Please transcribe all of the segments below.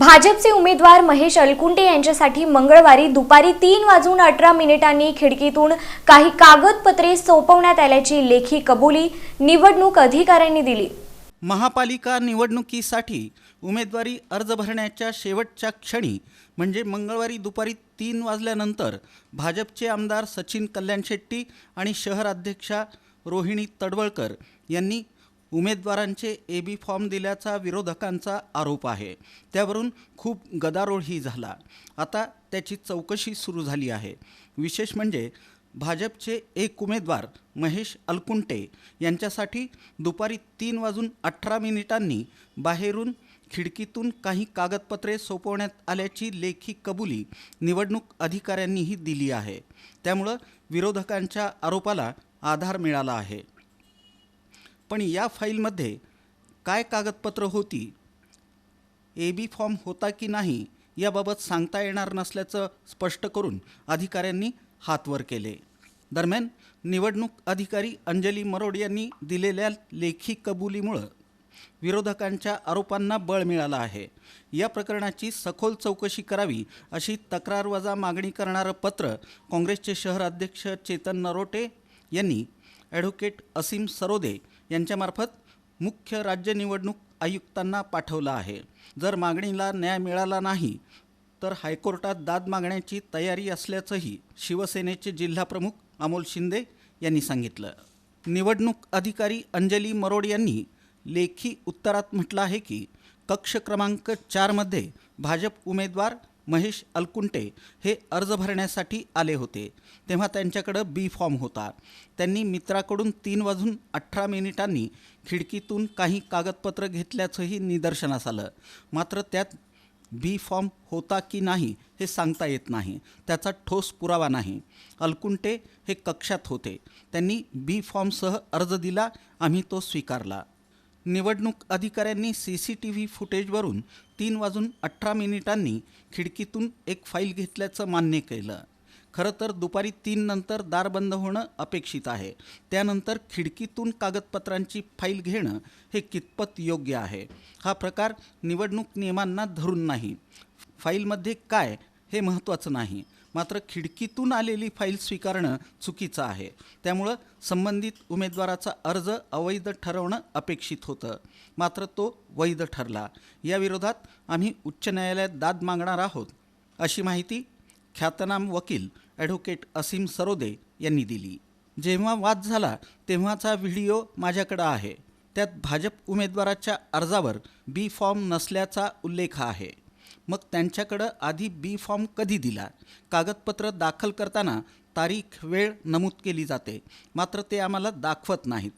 भाजपचे उमेदवार महेश अलकुंटे यांच्यासाठी मंगळवारी दुपारी तीन वाजून अठरा मिनिटांनी खिडकीतून काही कागदपत्रे सोपवण्यात आल्याची लेखी कबुली निवडणूक अधिकाऱ्यांनी दिली. महापालिका निवडणुकीसाठी उमेदवारी अर्ज भरण्याच्या शेवटच्या क्षणी म्हणजे मंगळवारी दुपारी तीन वाजल्यानंतर भाजपचे आमदार सचिन कल्याण शेट्टी आणि शहर अध्यक्षा रोहिणी तडवळकर यांनी उमेदवारांचे ए बी फॉर्म दिल्याचा विरोधकांचा आरोप आहे. त्यावरून खूप गदारोळही झाला. आता त्याची चौकशी सुरू झाली आहे. विशेष म्हणजे भाजपचे एक उमेदवार महेश अलकुंटे यांच्यासाठी दुपारी तीन वाजून अठरा मिनिटांनी बाहेरून खिडकीतून काही कागदपत्रे सोपवण्यात आल्याची लेखी कबुली निवडणूक अधिकाऱ्यांनीही दिली आहे. त्यामुळं विरोधकांच्या आरोपाला आधार मिळाला आहे. पण या फाईलमध्ये काय कागदपत्र होती? ए बी फॉर्म होता की नाही याबाबत सांगता येणार नसल्याचं स्पष्ट करून अधिकाऱ्यांनी हातवर केले. दरम्यान निवडणूक अधिकारी अंजली मरोड यांनी दिलेल्या लेखी कबुलीमुळं विरोधकांच्या आरोपांना बळ मिळालं आहे. या प्रकरणाची सखोल चौकशी करावी अशी तक्रारवजा मागणी करणारं पत्र काँग्रेसचे शहर अध्यक्ष चेतन नरोटे यांनी ॲडव्होकेट असीम सरोदे यांच्यामार्फत मुख्य राज्य निवडणूक आयुक्तांना पाठवलं आहे. जर मागणीला न्याय मिळाला नाही तर हायकोर्टात दाद मागण्याची तयारी असल्याचंही शिवसेनेचे जिल्हाप्रमुख अमोल शिंदे यांनी सांगितलं. निवडणूक अधिकारी अंजली मरोड यांनी लेखी उत्तरात म्हटलं आहे की कक्ष क्रमांक चारमध्ये भाजप उमेदवार महेश अलकुंटे हे अर्ज भरण्यासाठी आले होते. तेव्हा त्यांच्याकडं बी फॉर्म होता. त्यांनी मित्राकडून तीन वाजून अठरा मिनिटांनी खिडकीतून काही कागदपत्र घेतल्याचंही निदर्शनास आलं. मात्र त्यात बी फॉर्म होता की नाही हे सांगता येत नाही. त्याचा ठोस पुरावा नाही. अलकुंटे हे कक्षात होते. त्यांनी बी फॉर्मसह अर्ज दिला. आम्ही तो स्वीकारला. निवडणूक अधिकाऱ्यांनी सी सी टी व्ही फुटेजवरून तीन वाजून अठरा मिनिटांनी खिडकीतून एक फाईल घेतल्याचं मान्य केलं. खरं तर दुपारी तीन नंतर दार बंद होणं अपेक्षित आहे. त्यानंतर खिडकीतून कागदपत्रांची फाईल घेणं हे कितपत योग्य आहे? हा प्रकार निवडणूक नियमांना धरून नाही. फाईलमध्ये काय हे महत्त्वाचं नाही. मात्र खिडकीतून आलेली फाईल स्वीकारणं चुकीचं आहे. त्यामुळं संबंधित उमेदवाराचा अर्ज अवैध ठरवणं अपेक्षित होतं. मात्र तो वैध ठरला. या विरोधात आम्ही उच्च न्यायालयात दाद मागणार आहोत अशी माहिती ख्यातनाम वकील ॲडव्होकेट असीम सरोदे यांनी दिली. जेव्हा वाद झाला तेव्हाचा व्हिडिओ माझ्याकडं आहे. त्यात भाजप उमेदवाराच्या अर्जावर बी फॉर्म नसल्याचा उल्लेख आहे. मग त्यांच्याकडं आधी बी फॉर्म कधी दिला? कागदपत्र दाखल करताना तारीख वेळ नमूद केली जाते. मात्र ते आम्हाला दाखवत नाहीत.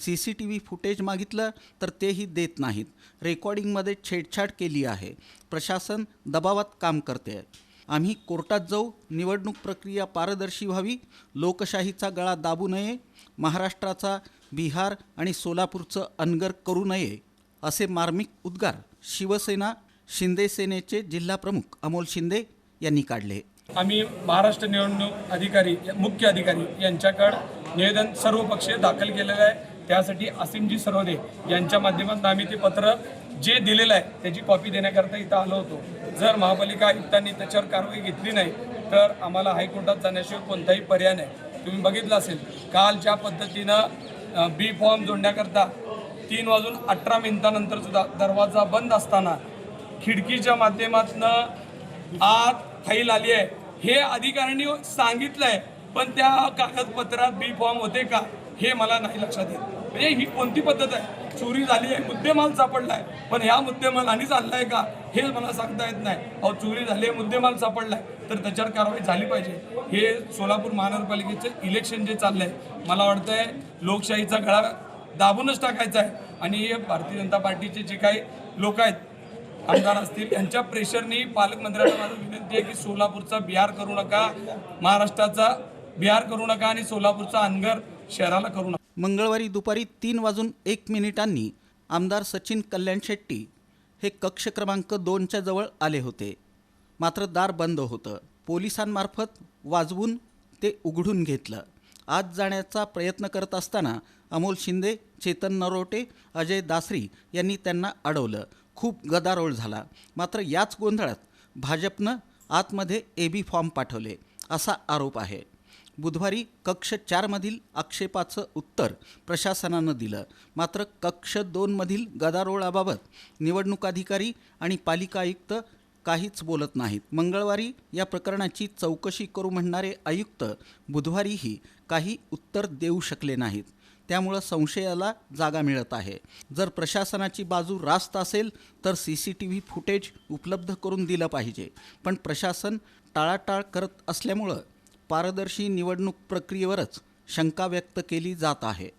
C C T V footage मागितलं तर तेही देत नाहीत. रेकॉर्डिंगमध्ये छेडछाड केली आहे. प्रशासन दबावात काम करते. आम्ही कोर्टात जाऊ. निवडणूक प्रक्रिया पारदर्शी व्हावी. लोकशाहीचा गळा दाबू नये. महाराष्ट्राचा बिहार आणि सोलापूरचं अनगर करू नये. असे मार्मिक उद्गार शिवसेना शिंदे सेनेचे जिल्हाप्रमुख अमोल शिंदे यांनी काढले. आम्ही महाराष्ट्र निवडणूक अधिकारी मुख्य अधिकारी यांच्याकडं निवेदन सर्व पक्षीय दाखल केलेलं आहे. त्यासाठी असीमजी सरोदे यांच्या माध्यमातून आम्ही ते पत्र जे दिलेलं आहे त्याची कॉपी देण्याकरता इथं आलो होतो. जर महापालिका आयुक्तांनी त्याच्यावर कारवाई घेतली नाही तर आम्हाला हायकोर्टात जाण्याशिवाय कोणताही पर्याय नाही. तुम्ही बघितलं असेल काल ज्या पद्धतीनं बी फॉर्म जोडण्याकरता तीन वाजून अठरा मिनिटानंतर सुद्धा दरवाजा बंद असताना खिडकीच्या माध्यमातनं आत फाईल आली आहे. हे अधिकाऱ्यांनी सांगितलंय पण त्या कागदपत्रात बी फॉर्म होते का हे मला नाही लक्षात येत. म्हणजे ही कोणती पद्धत आहे? चोरी झाली आहे मुद्देमाल सापडलाय पण ह्या मुद्देमाल आणि चाललाय का हे मला सांगता येत नाही. अहो चोरी झाली आहे मुद्देमाल सापडलाय तर त्याच्यावर कारवाई झाली पाहिजे. हे सोलापूर महानगरपालिकेचं इलेक्शन जे चाललंय मला वाटतंय लोकशाहीचा गळा दाबूनच टाकायचा आहे. आणि हे भारतीय जनता पार्टीचे जे काही लोक आहेत आमदार असतील. यांच्या प्रेशरने पालकमंत्र्यांना माझं विनंती आहे की सोलापूरचा बिहार करू नका. महाराष्ट्राचा बिहार करू नका आणि सोलापूरचा अनगर शहराला करू नका. मंगळवारी दुपारी तीन वाजून एक मिनिटांनी आमदार सचिन कल्याण शेट्टी हे कक्ष क्रमांक दोनच्या जवळ आले होते. मात्र दार बंद होतं. पोलिसांमार्फत वाजवून ते उघडून घेतलं. आत जाण्याचा प्रयत्न करत असताना अमोल शिंदे चेतन नरोटे अजय दासरी यांनी त्यांना अडवलं. खूप गदारोळ झाला. मात्र याच गोंधळात भाजपनं आतमध्ये ए बी फॉर्म पाठवले असा आरोप आहे. बुधवारी कक्ष चारमधील आक्षेपाचं उत्तर प्रशासनानं दिलं. मात्र कक्ष दोनमधील गदारोळाबाबत निवडणूक अधिकारी आणि पालिका आयुक्त काहीच बोलत नाहीत. मंगळवारी या प्रकरणाची चौकशी करू म्हणणारे आयुक्त बुधवारीही काही उत्तर देऊ शकले नाहीत. त्यामुळं संशयाला जागा मिळत आहे. जर प्रशासनाची बाजू रास्त असेल तर C C T V footage उपलब्ध करून दिलं पाहिजे. पण प्रशासन टाळाटाळ करत असल्यामुळं पारदर्शी निवडणूक प्रक्रियेवरच शंका व्यक्त केली जात आहे.